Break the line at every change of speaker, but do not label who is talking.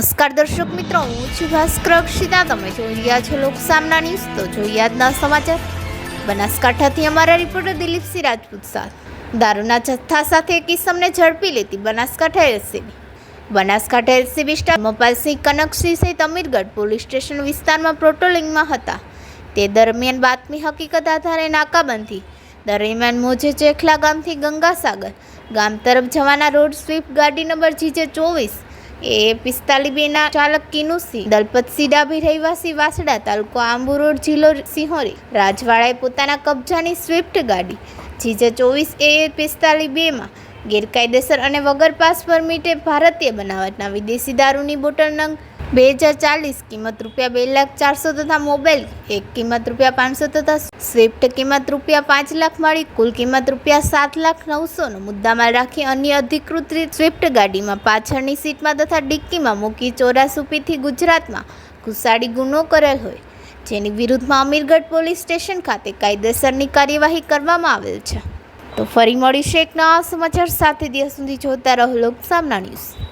નમસ્કાર દર્શક મિત્રો, હું છું ભાસ્કર અક્ષિતા. તમે જોઈ રહ્યા છો લોકસામના ન્યૂઝ. તો જોઈએ આજના સમાચાર. બનાસકાંઠાથી અમારા રિપોર્ટર દિલીપસિંહ રાજપૂત સાથ. દારૂના જથ્થા સાથે એક કિસમને ઝડપી લેતી Banaskantha LCB. Banaskantha LCB staff Mapalsinh Kanaksinh સહિત અમીરગઢ પોલીસ સ્ટેશન વિસ્તારમાં પ્રોટોલિંગમાં હતા. તે દરમિયાન બાતમી હકીકત આધારે નાકાબંધી. દરમિયાન મોજે ચેખલા ગામથી ગંગાસાગર. ગામ તરફ જવાના રોડ સ્વીપ ગાડી નંબર જીજે ચોવીસ. એ પિસ્તાલીસ બેના ચાલક કિનુસિંહ, દલપતસિંહ ડાભી રહેવાસી વાસડા તાલુકો આંબુ રોડ જિલ્લો સિંહોરી, રાજવાડાએ પોતાના કબજાની સ્વિફ્ટ ગાડી, જીજે ચોવીસ એ પિસ્તાલીસ બેમાં ગેરકાયદેસર અને વગર પાસ પરમિટે ભારતીય બનાવટના વિદેશી દારૂની બોટલ નંગ બે હજાર ચાલીસ કિંમત રૂપિયા બે લાખ ચારસો તથા મોબાઈલ, એક કિંમત રૂપિયા પાંચસો તથા સ્વિફ્ટ કિંમત રૂપિયા પાંચ લાખ મળી, કુલ કિંમત રૂપિયા સાત લાખ નવસોનો મુદ્દામાં રાખી અન્ય અધિકૃત સ્વિફ્ટ ગાડીમાં પાછળની સીટમાં તથા ડિક્કીમાં મૂકી ચોરાસુપીથી ગુજરાતમાં ઘુસાડી ગુનો કરેલ હોય. જેની વિરુદ્ધમાં અમીરગઢ પોલીસ સ્ટેશન ખાતે કાયદેસરની કાર્યવાહી કરવામાં આવેલ છે. તો ફરી મળીશું એક નવા સમાચાર સાથે. દિવસ સુધી જોતા રહો લોક સામના ન્યૂઝ.